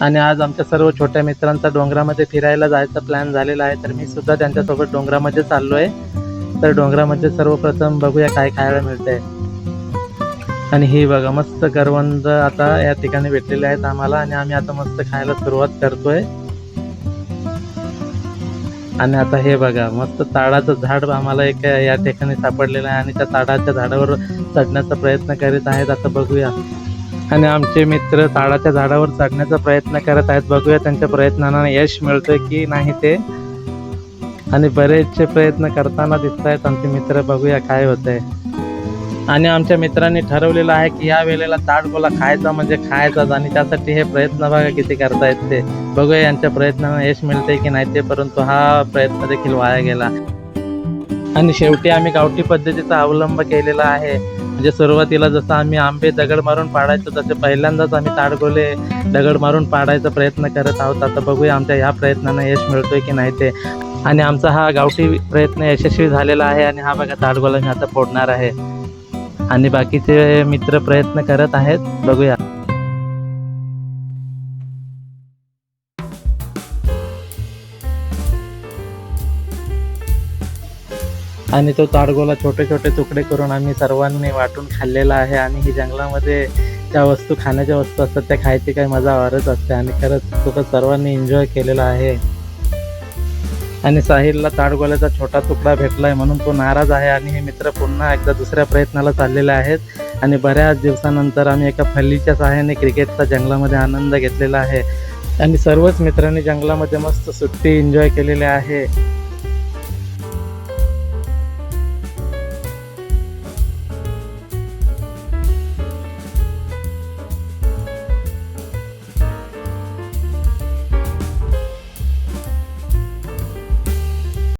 आणि आज आमच्या सर्व छोट्या मित्रांचा डोंगरामध्ये फिरायला जायचा प्लॅन झालेला आहे. तर मी सुद्धा त्यांच्यासोबत डोंगरामध्ये चाललो आहे तर डोंगरामध्ये सर्वप्रथम बघूया काय खायला मिळतंय. आणि ही बघा मस्त करवंद आता या ठिकाणी भेटलेले आहेत आम्हाला आणि आम्ही आता मस्त खायला सुरुवात करतोय. आणि आता हे बघा मस्त ताडाचं झाड आम्हाला एक या ठिकाणी सापडलेलं आहे आणि त्या ताडाच्या झाडावर चढण्याचा प्रयत्न करीत आहेत. आता बघूया. आणि आमचे मित्र ताडाच्या झाडावर चढण्याचा प्रयत्न करत आहेत. बघूया त्यांच्या प्रयत्नांना यश मिळतंय की नाही ते. आणि बरेचसे प्रयत्न करताना दिसत आहेत आमचे मित्र. बघूया काय होतंय. आणि आमच्या मित्रांनी ठरवलेलं आहे की या वेळेला ताडगोला खायचा म्हणजे खायचाच आणि त्यासाठी हे प्रयत्न बघा किती करतायत ते. बघूया यांच्या प्रयत्नांना यश मिळते की नाही ते परंतु हा प्रयत्न देखील वाया गेला. आणि शेवटी आम्ही गावठी पद्धतीचा अवलंब केलेला आहे. म्हणजे सुरुवातीला जसं आम्ही आंबे दगड मारून पाडायचो तसे पहिल्यांदाच आम्ही ताडगोले दगड मारून पाडायचा प्रयत्न करत आहोत. आता बघूया आमच्या या प्रयत्नांना यश मिळतोय की नाही ते. आणि आमचा हा गावठी प्रयत्न यशस्वी झालेला आहे आणि हा बघा ताडगोला मी आता फोडणार आहे. आणि बाकीचे मित्र प्रयत्न करत आहेत. बघूया. आणि तो ताडगोला छोटे छोटे तुकडे करून आम्ही सर्वांनी वाटून खाल्लेला आहे आणि ही जंगलामध्ये ज्या वस्तू खाण्याच्या वस्तू असतात त्या खायची काही मजा वारच असते आणि खरंच तो सर्वांनी एन्जॉय केलेला आहे. आणि साहिलला ताडगोल्याचा छोटा तुकडा भेटला आहे म्हणून तो नाराज आहे आणि हे मित्र पुन्हा एकदा दुसऱ्या प्रयत्नाला चाललेले आहेत. आणि बऱ्याच दिवसानंतर आम्ही एका फल्लीच्या सहाय्याने क्रिकेटचा जंगलामध्ये आनंद घेतलेला आहे. आणि सर्वच मित्रांनी जंगलामध्ये मस्त सुट्टी एन्जॉय केलेली आहे.